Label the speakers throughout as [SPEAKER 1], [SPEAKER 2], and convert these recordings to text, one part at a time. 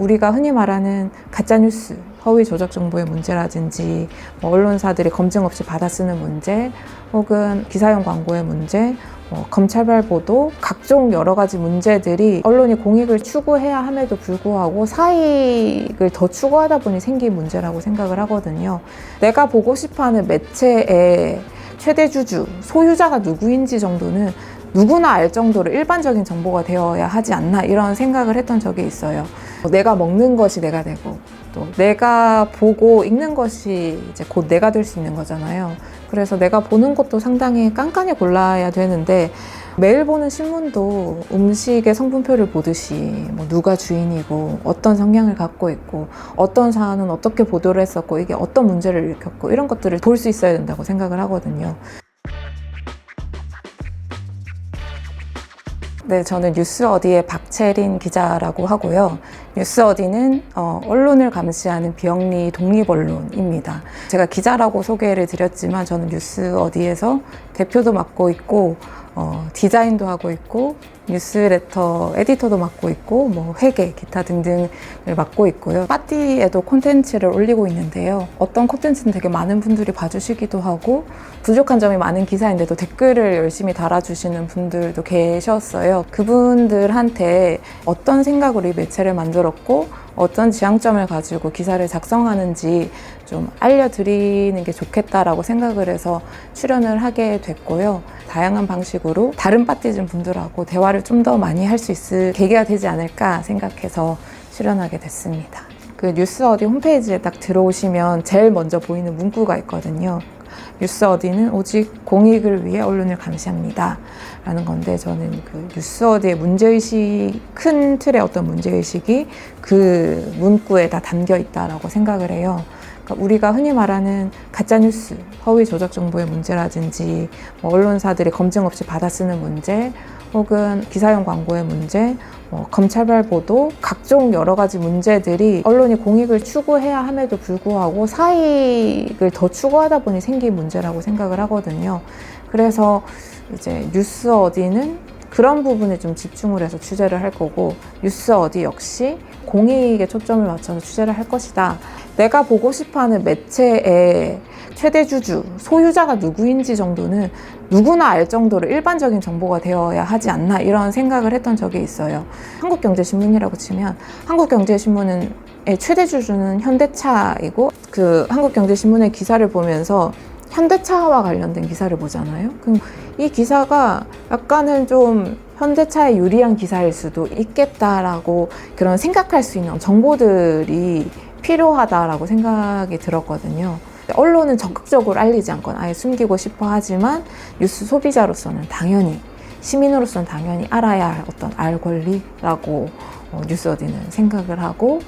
[SPEAKER 1] 우리가 흔히 말하는 가짜뉴스, 허위 조작 정보의 문제라든지 뭐 언론사들이 검증 없이 받아 쓰는 문제, 혹은 기사용 광고의 문제, 뭐 검찰발 보도, 각종 여러 가지 문제들이 언론이 공익을 추구해야 함에도 불구하고 사익을 더 추구하다 보니 생긴 문제라고 생각을 하거든요. 내가 보고 싶어하는 매체의 최대 주주, 소유자가 누구인지 정도는 누구나 알 정도로 일반적인 정보가 되어야 하지 않나 이런 생각을 했던 적이 있어요. 내가 먹는 것이 내가 되고 또 내가 보고 읽는 것이 이제 곧 내가 될 수 있는 거잖아요. 그래서 내가 보는 것도 상당히 깐깐히 골라야 되는데 매일 보는 신문도 음식의 성분표를 보듯이 뭐 누가 주인이고 어떤 성향을 갖고 있고 어떤 사안은 어떻게 보도를 했었고 이게 어떤 문제를 일으켰고 이런 것들을 볼 수 있어야 된다고 생각을 하거든요. 네, 저는 뉴스 어디의 박채린 기자라고 하고요. 뉴스 어디는 어, 언론을 감시하는 비영리 독립 언론입니다. 제가 기자라고 소개를 드렸지만 저는 뉴스 어디에서 대표도 맡고 있고 어, 디자인도 하고 있고 뉴스레터 에디터도 맡고 있고 뭐 회계 기타 등등을 맡고 있고요. 빠띠에도 콘텐츠를 올리고 있는데요. 어떤 콘텐츠는 되게 많은 분들이 봐주시기도 하고 부족한 점이 많은 기사인데도 댓글을 열심히 달아주시는 분들도 계셨어요. 그분들한테 어떤 생각으로 이 매체를 만들 었고 어떤 지향점을 가지고 기사를 작성하는지 좀 알려드리는 게 좋겠다라고 생각을 해서 출연을 하게 됐고요. 다양한 방식으로 다른 파티즌 분들하고 대화를 좀 더 많이 할 수 있을 계기가 되지 않을까 생각해서 출연하게 됐습니다. 그 뉴스 어디 홈페이지에 딱 들어오시면 제일 먼저 보이는 문구가 있거든요. 뉴스 어디는 오직 공익을 위해 언론을 감시합니다. 라는 건데 저는 그 뉴스 어디의 문제의식, 큰 틀의 어떤 문제의식이 그 문구에 다 담겨 있다라고 생각을 해요. 그러니까 우리가 흔히 말하는 가짜뉴스, 허위 조작 정보의 문제라든지 뭐 언론사들이 검증 없이 받아 쓰는 문제, 혹은 기사용 광고의 문제, 뭐 검찰발 보도, 각종 여러 가지 문제들이 언론이 공익을 추구해야 함에도 불구하고 사익을 더 추구하다 보니 생긴 문제라고 생각을 하거든요. 그래서 이제 뉴스 어디는 그런 부분에 좀 집중을 해서 취재를 할 거고 뉴스 어디 역시 공익에 초점을 맞춰서 취재를 할 것이다. 내가 보고 싶어하는 매체의 최대 주주, 소유자가 누구인지 정도는 누구나 알 정도로 일반적인 정보가 되어야 하지 않나 이런 생각을 했던 적이 있어요. 한국경제신문이라고 치면 한국경제신문은 최대 주주는 현대차이고 그 한국경제신문의 기사를 보면서 현대차와 관련된 기사를 보잖아요. 그럼 이 기사가 약간은 좀 현대차에 유리한 기사일 수도 있겠다라고 그런 생각할 수 있는 정보들이 필요하다라고 생각이 들었거든요. 언론은 적극적으로 알리지 않거나 아예 숨기고 싶어 하지만 뉴스 소비자로서는 당연히 시민으로서는 당연히 알아야 할 어떤 알 권리라고 어, 뉴스 어디는 생각을 하고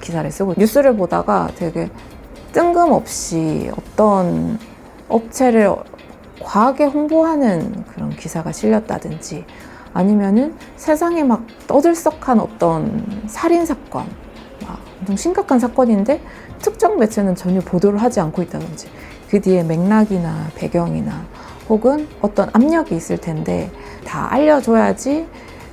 [SPEAKER 1] 기사를 쓰고 뉴스를 보다가 되게 뜬금없이 어떤 업체를 과하게 홍보하는 그런 기사가 실렸다든지 아니면은 세상에 막 떠들썩한 어떤 살인 사건, 막 엄청 심각한 사건인데 특정 매체는 전혀 보도를 하지 않고 있다든지 그 뒤에 맥락이나 배경이나 혹은 어떤 압력이 있을 텐데 다 알려줘야지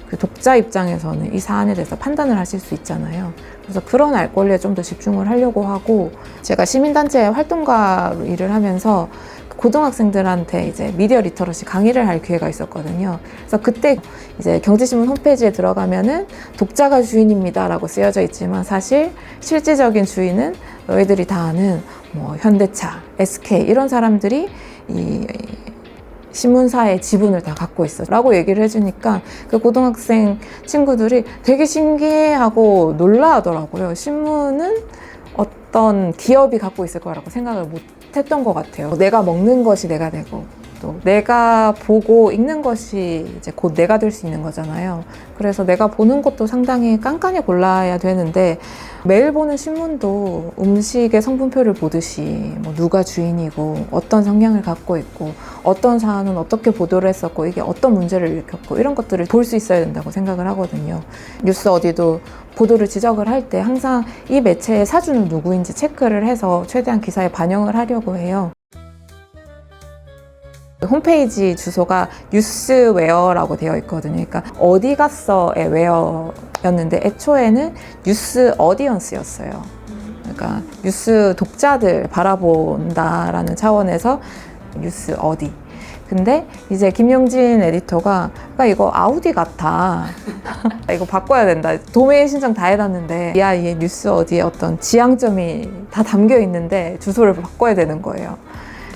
[SPEAKER 1] 그 독자 입장에서는 이 사안에 대해서 판단을 하실 수 있잖아요. 그래서 그런 알 권리에 좀 더 집중을 하려고 하고 제가 시민단체 활동가로 일을 하면서 고등학생들한테 이제 미디어 리터러시 강의를 할 기회가 있었거든요. 그래서 그때 이제 경제신문 홈페이지에 들어가면은 독자가 주인입니다라고 쓰여져 있지만 사실 실질적인 주인은 너희들이 다 아는 뭐 현대차, SK 이런 사람들이 이 신문사의 지분을 다 갖고 있어 라고 얘기를 해주니까 그 고등학생 친구들이 되게 신기해하고 놀라하더라고요. 신문은 어떤 기업이 갖고 있을 거라고 생각을 못 했던 것 같아요. 내가 먹는 것이 내가 되고 또 내가 보고 읽는 것이 이제 곧 내가 될 수 있는 거잖아요. 그래서 내가 보는 것도 상당히 깐깐히 골라야 되는데 매일 보는 신문도 음식의 성분표를 보듯이 뭐 누가 주인이고 어떤 성향을 갖고 있고 어떤 사안은 어떻게 보도를 했었고 이게 어떤 문제를 일으켰고 이런 것들을 볼 수 있어야 된다고 생각을 하거든요. 뉴스 어디도 보도를 지적을 할 때 항상 이 매체의 사주는 누구인지 체크를 해서 최대한 기사에 반영을 하려고 해요. 홈페이지 주소가 뉴스웨어라고 되어 있거든요. 그러니까 어디 갔어의 웨어였는데 애초에는 뉴스 어디언스였어요. 그러니까 뉴스 독자들 바라본다라는 차원에서 뉴스 어디. 근데 이제 김용진 에디터가 그러니까 이거 아우디 같아. 이거 바꿔야 된다. 도메인 신청 다 해놨는데 야, 얘 뉴스 어디에 어떤 지향점이 다 담겨 있는데 주소를 바꿔야 되는 거예요.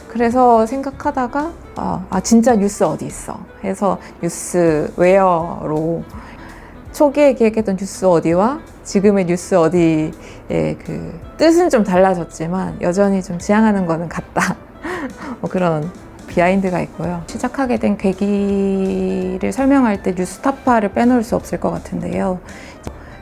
[SPEAKER 1] 그래서 생각하다가 아, 아, 진짜 뉴스 어디 있어 해서 뉴스 웨어로 초기에 기획했던 뉴스 어디와 지금의 뉴스 어디의 그 뜻은 좀 달라졌지만 여전히 좀 지향하는 거는 같다 뭐 그런 비하인드가 있고요. 시작하게 된 계기를 설명할 때 뉴스타파를 빼놓을 수 없을 것 같은데요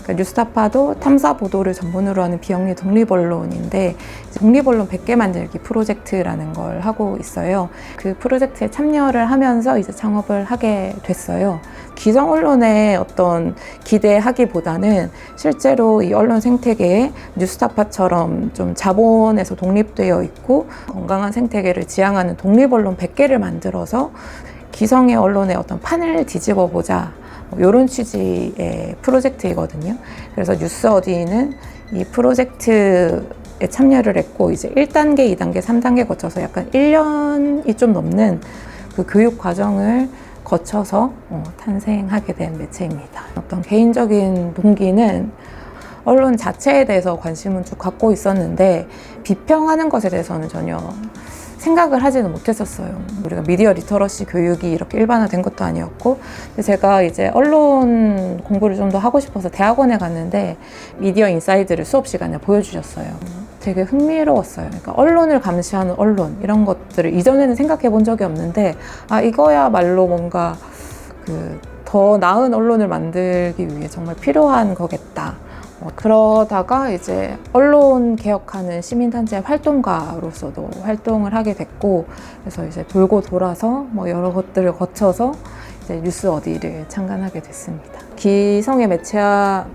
[SPEAKER 1] 그러니까 뉴스타파도 탐사 보도를 전문으로 하는 비영리 독립 언론인데 독립 언론 100개 만들기 프로젝트라는 걸 하고 있어요. 그 프로젝트에 참여를 하면서 이제 창업을 하게 됐어요. 기성 언론의 어떤 기대하기보다는 실제로 이 언론 생태계에 뉴스타파처럼 좀 자본에서 독립되어 있고 건강한 생태계를 지향하는 독립 언론 100개를 만들어서 기성의 언론의 어떤 판을 뒤집어 보자. 이런 취지의 프로젝트이거든요. 그래서 뉴스 어디는 이 프로젝트에 참여를 했고 이제 1단계, 2단계, 3단계 거쳐서 약간 1년이 좀 넘는 그 교육 과정을 거쳐서 어, 탄생하게 된 매체입니다. 어떤 개인적인 동기는 언론 자체에 대해서 관심은 쭉 갖고 있었는데 비평하는 것에 대해서는 전혀 생각을 하지는 못했었어요. 우리가 미디어 리터러시 교육이 이렇게 일반화된 것도 아니었고, 제가 이제 언론 공부를 좀 더 하고 싶어서 대학원에 갔는데 미디어 인사이드를 수업 시간에 보여주셨어요. 되게 흥미로웠어요. 그러니까 언론을 감시하는 언론 이런 것들을 이전에는 생각해 본 적이 없는데 아 이거야말로 뭔가 그 더 나은 언론을 만들기 위해 정말 필요한 거겠다. 어, 그러다가 이제 언론 개혁하는 시민단체 활동가로서도 활동을 하게 됐고 그래서 이제 돌고 돌아서 뭐 여러 것들을 거쳐서 이제 뉴스 어디를 창간하게 됐습니다. 기성의 매체와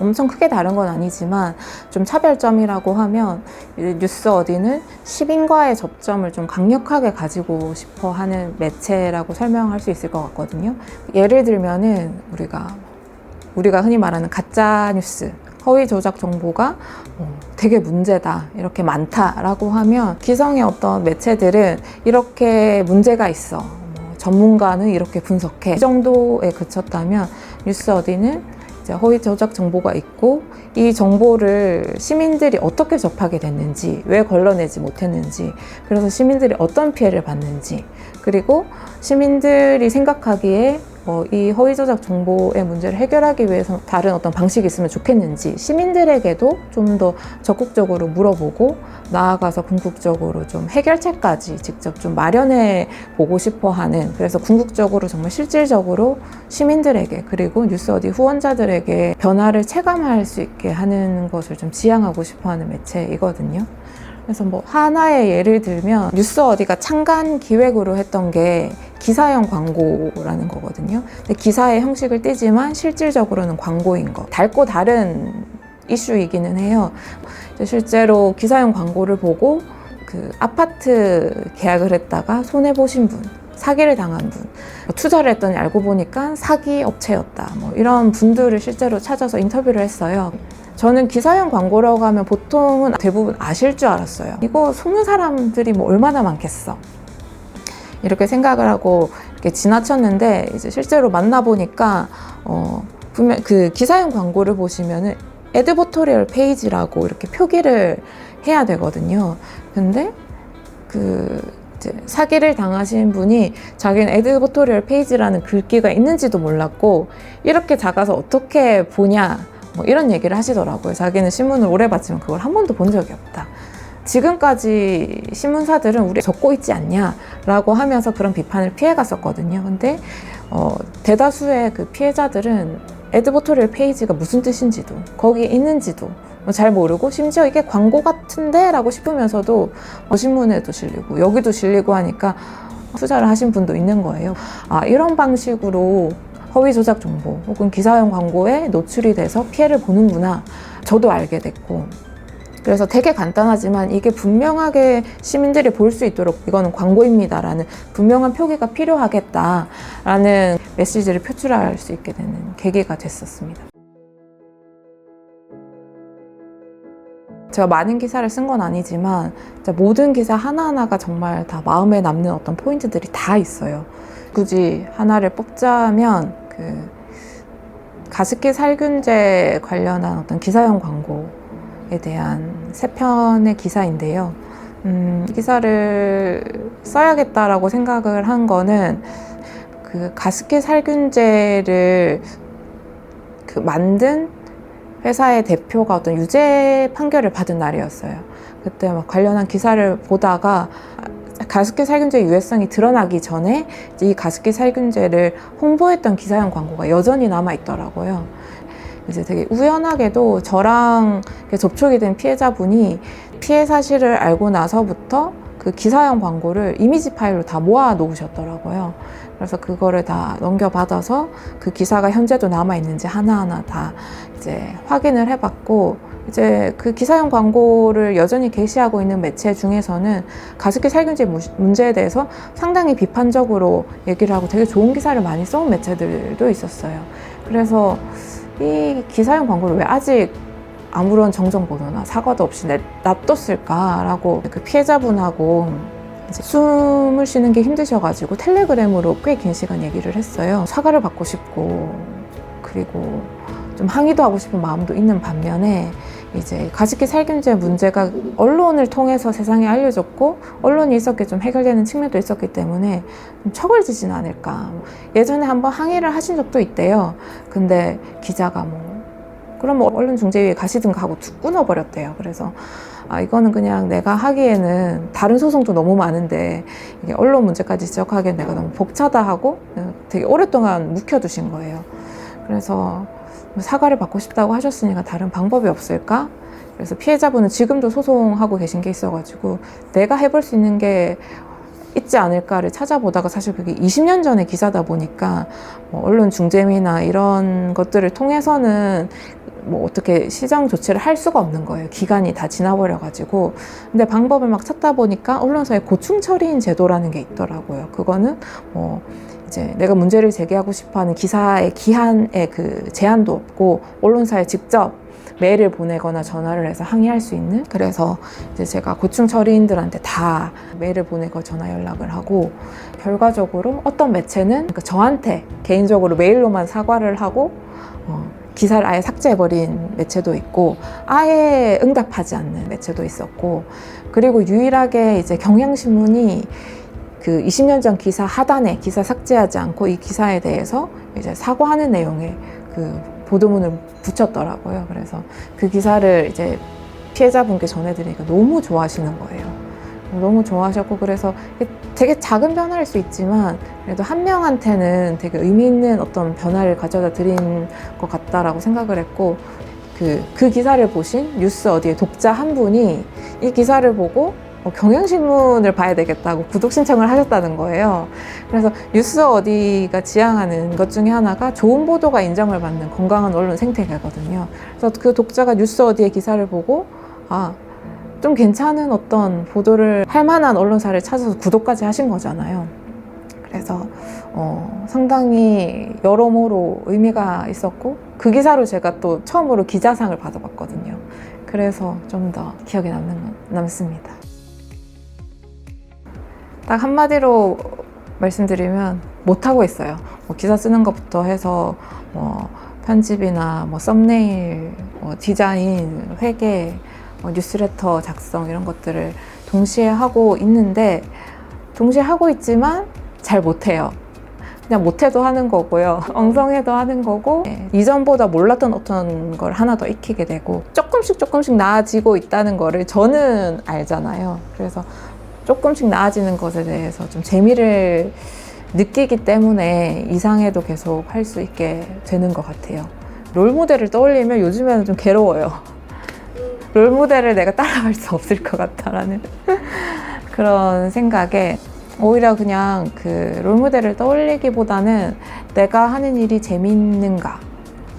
[SPEAKER 1] 엄청 크게 다른 건 아니지만 좀 차별점이라고 하면 뉴스 어디는 시민과의 접점을 좀 강력하게 가지고 싶어 하는 매체라고 설명할 수 있을 것 같거든요. 예를 들면은 우리가 우리가 흔히 말하는 가짜 뉴스 허위 조작 정보가 어, 되게 문제다 이렇게 많다라고 하면 기성의 어떤 매체들은 이렇게 문제가 있어 뭐 전문가는 이렇게 분석해. 이 정도에 그쳤다면 뉴스 어디는 허위 조작 정보가 있고 이 정보를 시민들이 어떻게 접하게 됐는지 왜 걸러내지 못했는지 그래서 시민들이 어떤 피해를 받는지 그리고 시민들이 생각하기에 어, 이 허위 조작 정보의 문제를 해결하기 위해서 다른 어떤 방식이 있으면 좋겠는지 시민들에게도 좀 더 적극적으로 물어보고 나아가서 궁극적으로 좀 해결책까지 직접 좀 마련해 보고 싶어 하는 그래서 궁극적으로 정말 실질적으로 시민들에게 그리고 뉴스 어디 후원자들에게 변화를 체감할 수 있게 하는 것을 좀 지향하고 싶어 하는 매체이거든요. 그래서 뭐 하나의 예를 들면 뉴스 어디가 창간 기획으로 했던 게 기사형 광고라는 거거든요. 근데 기사의 형식을 띠지만 실질적으로는 광고인 거. 달고 다른 이슈이기는 해요. 실제로 기사형 광고를 보고 그 아파트 계약을 했다가 손해 보신 분, 사기를 당한 분, 뭐 투자를 했더니 알고 보니까 사기 업체였다. 뭐 이런 분들을 실제로 찾아서 인터뷰를 했어요. 저는 기사형 광고라고 하면 보통은 대부분 아실 줄 알았어요. 이거 속는 사람들이 뭐 얼마나 많겠어. 이렇게 생각을 하고 이렇게 지나쳤는데 이제 실제로 만나보니까 어, 분명 그 기사형 광고를 보시면은 에드보토리얼 페이지라고 이렇게 표기를 해야 되거든요. 근데 그 사기를 당하신 분이 자기는 에드보토리얼 페이지라는 글귀가 있는지도 몰랐고 이렇게 작아서 어떻게 보냐 뭐 이런 얘기를 하시더라고요. 자기는 신문을 오래 봤지만 그걸 한 번도 본 적이 없다. 지금까지 신문사들은 우리 적고 있지 않냐라고 하면서 그런 비판을 피해갔었거든요. 근데 어, 대다수의 그 피해자들은 에드보토리얼 페이지가 무슨 뜻인지도 거기에 있는지도 잘 모르고 심지어 이게 광고 같은데 라고 싶으면서도 어, 신문에도 실리고 여기도 실리고 하니까 투자를 하신 분도 있는 거예요. 아 이런 방식으로 허위 조작 정보 혹은 기사형 광고에 노출이 돼서 피해를 보는구나 저도 알게 됐고 그래서 되게 간단하지만 이게 분명하게 시민들이 볼 수 있도록 이거는 광고입니다라는 분명한 표기가 필요하겠다라는 메시지를 표출할 수 있게 되는 계기가 됐었습니다. 제가 많은 기사를 쓴 건 아니지만 모든 기사 하나하나가 정말 다 마음에 남는 어떤 포인트들이 다 있어요. 굳이 하나를 뽑자면 그 가습기 살균제 관련한 어떤 기사형 광고에 대한 세 편의 기사인데요. 음, 이 기사를 써야겠다라고 생각을 한 거는 그 가습기 살균제를 그 만든 회사의 대표가 어떤 유죄 판결을 받은 날이었어요. 그때 막 관련한 기사를 보다가 가습기 살균제 유해성이 드러나기 전에 이 가습기 살균제를 홍보했던 기사형 광고가 여전히 남아 있더라고요. 이제 되게 우연하게도 저랑 접촉이 된 피해자분이 피해 사실을 알고 나서부터 그 기사형 광고를 이미지 파일로 다 모아 놓으셨더라고요. 그래서 그거를 다 넘겨받아서 그 기사가 현재도 남아 있는지 하나하나 다 이제 확인을 해봤고 이제 그 기사형 광고를 여전히 게시하고 있는 매체 중에서는 가습기 살균제 무- 문제에 대해서 상당히 비판적으로 얘기를 하고 되게 좋은 기사를 많이 써온 매체들도 있었어요. 그래서 이 기사형 광고를 왜 아직 아무런 정정 보도나 사과도 없이 내- 놔뒀을까라고 그 피해자분하고 숨을 쉬는 게 힘드셔가지고 텔레그램으로 꽤 긴 시간 얘기를 했어요. 사과를 받고 싶고 그리고 좀 항의도 하고 싶은 마음도 있는 반면에 이제 가습기 살균제 문제가 언론을 통해서 세상에 알려졌고 언론이 있었기에 좀 해결되는 측면도 있었기 때문에 좀 처벌지진 않을까. 예전에 한번 항의를 하신 적도 있대요. 근데 기자가 뭐 그럼 뭐 언론중재위에 가시든가 하고 툭 끊어버렸대요. 그래서 아 이거는 그냥 내가 하기에는 다른 소송도 너무 많은데 이게 언론 문제까지 지적하기엔 내가 너무 벅차다 하고 되게 오랫동안 묵혀두신 거예요. 그래서 뭐 사과를 받고 싶다고 하셨으니까 다른 방법이 없을까? 그래서 피해자분은 지금도 소송하고 계신 게 있어가지고 내가 해볼 수 있는 게 있지 않을까를 찾아보다가 사실 그게 20년 전의 기사다 보니까 뭐 언론 중재위나 이런 것들을 통해서는 뭐 어떻게 시정 조치를 할 수가 없는 거예요. 기간이 다 지나버려가지고. 근데 방법을 막 찾다 보니까 언론사의 고충 처리인 제도라는 게 있더라고요. 그거는 뭐 이제 내가 문제를 제기하고 싶어하는 기사의 기한에 그 제한도 없고 언론사에 직접 메일을 보내거나 전화를 해서 항의할 수 있는? 그래서 이제 제가 고충 처리인들한테 다 메일을 보내고 전화 연락을 하고 결과적으로 어떤 매체는 그 저한테 개인적으로 메일로만 사과를 하고 어, 기사를 아예 삭제해버린 매체도 있고 아예 응답하지 않는 매체도 있었고 그리고 유일하게 이제 경향신문이 그 20년 전 기사 하단에 기사 삭제하지 않고 이 기사에 대해서 이제 사과하는 내용의 그 보도문을 붙였더라고요. 그래서 그 기사를 이제 피해자분께 전해드리니까 너무 좋아하시는 거예요. 너무 좋아하셨고 그래서 되게 작은 변화일 수 있지만 그래도 한 명한테는 되게 의미 있는 어떤 변화를 가져다 드린 것 같다라고 생각을 했고 그, 그 기사를 보신 뉴스 어디에 독자 한 분이 이 기사를 보고 어, 경향신문을 봐야 되겠다고 구독 신청을 하셨다는 거예요. 그래서 뉴스 어디가 지향하는 것 중에 하나가 좋은 보도가 인정을 받는 건강한 언론 생태계거든요. 그래서 그 독자가 뉴스 어디의 기사를 보고 아, 좀 괜찮은 어떤 보도를 할 만한 언론사를 찾아서 구독까지 하신 거잖아요. 그래서 어, 상당히 여러모로 의미가 있었고 그 기사로 제가 또 처음으로 기자상을 받아봤거든요. 그래서 좀 더 기억에 남는 남습니다. 딱 한마디로 말씀드리면 못하고 있어요. 뭐 기사 쓰는 것부터 해서 뭐 편집이나 뭐 썸네일, 뭐 디자인, 회계, 뭐 뉴스레터 작성 이런 것들을 동시에 하고 있는데 동시에 하고 있지만 잘 못해요. 그냥 못해도 하는 거고요. 엉성해도 하는 거고 네, 이전보다 몰랐던 어떤 걸 하나 더 익히게 되고 조금씩 조금씩 나아지고 있다는 거를 저는 알잖아요. 그래서 조금씩 나아지는 것에 대해서 좀 재미를 느끼기 때문에 이상해도 계속 할 수 있게 되는 것 같아요. 롤 모델을 떠올리면 요즘에는 좀 괴로워요. 롤 모델을 내가 따라갈 수 없을 것 같다라는 그런 생각에 오히려 그냥 그 롤 모델을 떠올리기보다는 내가 하는 일이 재밌는가,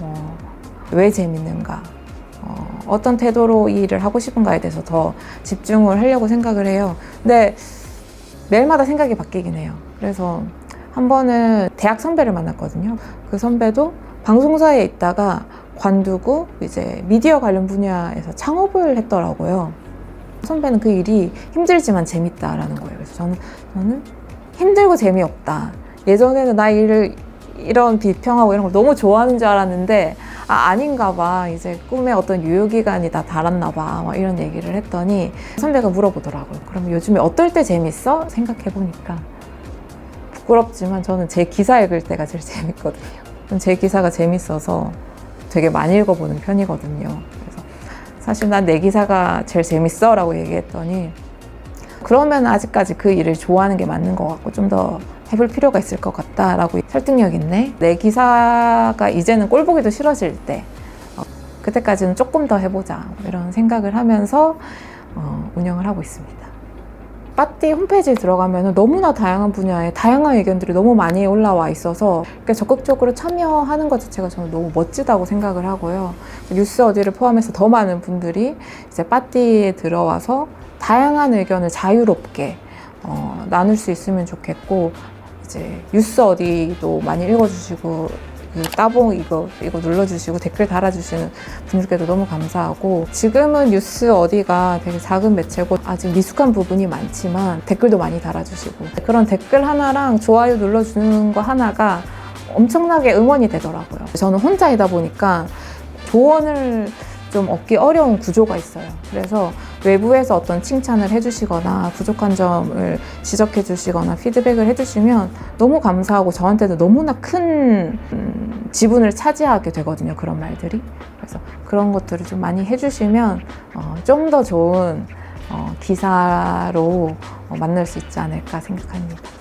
[SPEAKER 1] 어, 왜 재밌는가, 어, 어떤 태도로 이 일을 하고 싶은가에 대해서 더 집중을 하려고 생각을 해요. 근데 매일마다 생각이 바뀌긴 해요. 그래서 한 번은 대학 선배를 만났거든요. 그 선배도 방송사에 있다가 관두고 이제 미디어 관련 분야에서 창업을 했더라고요. 선배는 그 일이 힘들지만 재밌다라는 거예요. 그래서 저는, 저는 힘들고 재미없다. 예전에는 나 일을 이런 비평하고 이런 걸 너무 좋아하는 줄 알았는데 아 아닌가 봐. 이제 꿈에 어떤 유효기간이 다 달았나 봐 막 이런 얘기를 했더니 선배가 물어보더라고요. 그럼 요즘에 어떨 때 재밌어? 생각해 보니까. 부끄럽지만 저는 제 기사 읽을 때가 제일 재밌거든요. 제 기사가 재밌어서 되게 많이 읽어보는 편이거든요. 그래서 사실 난 내 기사가 제일 재밌어? 라고 얘기했더니 그러면 아직까지 그 일을 좋아하는 게 맞는 것 같고 좀 더 해볼 필요가 있을 것 같다라고 설득력 있네. 내 기사가 이제는 꼴 보기도 싫어질 때 어, 그때까지는 조금 더 해보자 뭐 이런 생각을 하면서 어, 운영을 하고 있습니다. 빠띠 홈페이지에 들어가면 너무나 다양한 분야의 다양한 의견들이 너무 많이 올라와 있어서 이렇게 적극적으로 참여하는 것 자체가 저는 너무 멋지다고 생각을 하고요. 뉴스 어디를 포함해서 더 많은 분들이 이제 빠띠에 들어와서 다양한 의견을 자유롭게 어, 나눌 수 있으면 좋겠고 이제 뉴스 어디도 많이 읽어주시고 그 따봉 이거 이거 눌러주시고 댓글 달아주시는 분들께도 너무 감사하고 지금은 뉴스 어디가 되게 작은 매체고 아직 미숙한 부분이 많지만 댓글도 많이 달아주시고 그런 댓글 하나랑 좋아요 눌러주는 거 하나가 엄청나게 응원이 되더라고요. 저는 혼자이다 보니까 조언을 좀 얻기 어려운 구조가 있어요. 그래서 외부에서 어떤 칭찬을 해주시거나 부족한 점을 지적해 주시거나 피드백을 해주시면 너무 감사하고 저한테도 너무나 큰 음, 지분을 차지하게 되거든요. 그런 말들이. 그래서 그런 것들을 좀 많이 해주시면 어, 좀 더 좋은 어, 기사로 어, 만날 수 있지 않을까 생각합니다.